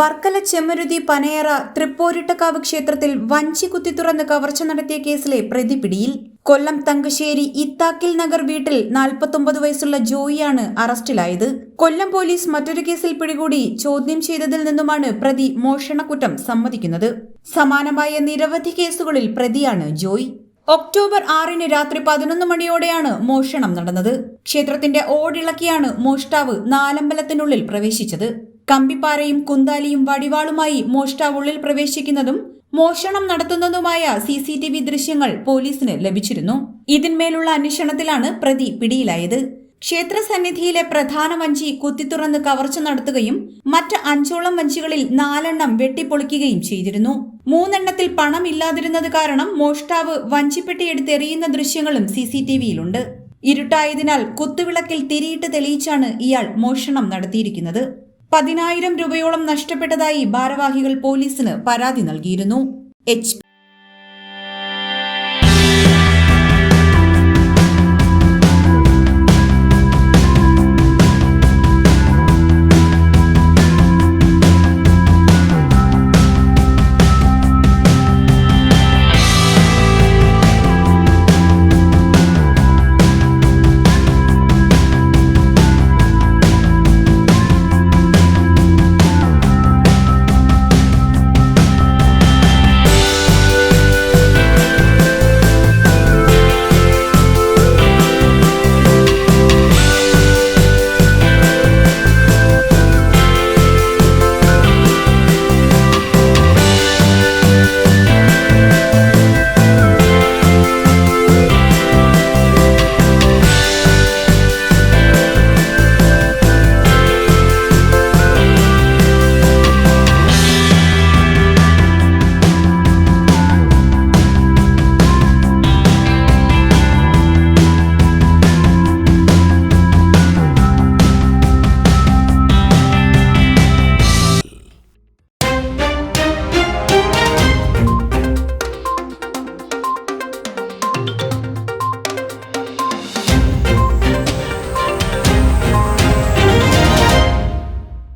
വർക്കല ചെമ്മരുതി പനയറ തൃപ്പോരിട്ടക്കാവ് ക്ഷേത്രത്തിൽ വഞ്ചി കുത്തി തുറന്ന് കവർച്ച നടത്തിയ കേസിലെ പ്രതി പിടിയിൽ കൊല്ലം തങ്കശ്ശേരി ഇത്താക്കിൽ നഗർ വീട്ടിൽ നാൽപ്പത്തൊമ്പത് വയസ്സുള്ള ജോയിയാണ് അറസ്റ്റിലായത്. കൊല്ലം പോലീസ് മറ്റൊരു കേസിൽ പിടികൂടി ചോദ്യം ചെയ്തതിൽ നിന്നുമാണ് പ്രതി മോഷണക്കുറ്റം സമ്മതിക്കുന്നത്. സമാനമായ നിരവധി കേസുകളിൽ പ്രതിയാണ് ജോയ്. ഒക്ടോബർ ആറിന് രാത്രി പതിനൊന്ന് മണിയോടെയാണ് മോഷണം നടന്നത്. ക്ഷേത്രത്തിന്റെ ഓടിളക്കിയാണ് മോഷ്ടാവ് നാലമ്പലത്തിനുള്ളിൽ പ്രവേശിച്ചത്. കമ്പിപ്പാരയും കുന്താലിയും വടിവാളുമായി മോഷ്ടാവ് ഉള്ളിൽ പ്രവേശിക്കുന്നതും മോഷണം നടത്തുന്നതുമായ സി സി ടി വി ദൃശ്യങ്ങൾ പോലീസിന് ലഭിച്ചിരുന്നു. ഇതിന്മേലുള്ള അന്വേഷണത്തിലാണ് പ്രതി പിടിയിലായത്. ക്ഷേത്ര സന്നിധിയിലെ പ്രധാന വഞ്ചി കുത്തിത്തുറന്ന് കവർച്ച നടത്തുകയും മറ്റ് അഞ്ചോളം വഞ്ചികളിൽ നാലെണ്ണം വെട്ടിപ്പൊളിക്കുകയും ചെയ്തിരുന്നു. മൂന്നെണ്ണത്തിൽ പണം ഇല്ലാതിരുന്നത് കാരണം മോഷ്ടാവ് വഞ്ചിപ്പെട്ടി എടുത്തെറിയുന്ന ദൃശ്യങ്ങളും സി സി ടി വിയിലുണ്ട്. ഇരുട്ടായതിനാൽ കുത്തുവിളക്കിൽ തിരിയിട്ട് തെളിയിച്ചാണ് ഇയാൾ മോഷണം നടത്തിയിരിക്കുന്നത്. പതിനായിരം രൂപയോളം നഷ്ടപ്പെട്ടതായി ഭാരവാഹികൾ പോലീസിന് പരാതി നൽകിയിരുന്നു. എച്ച്.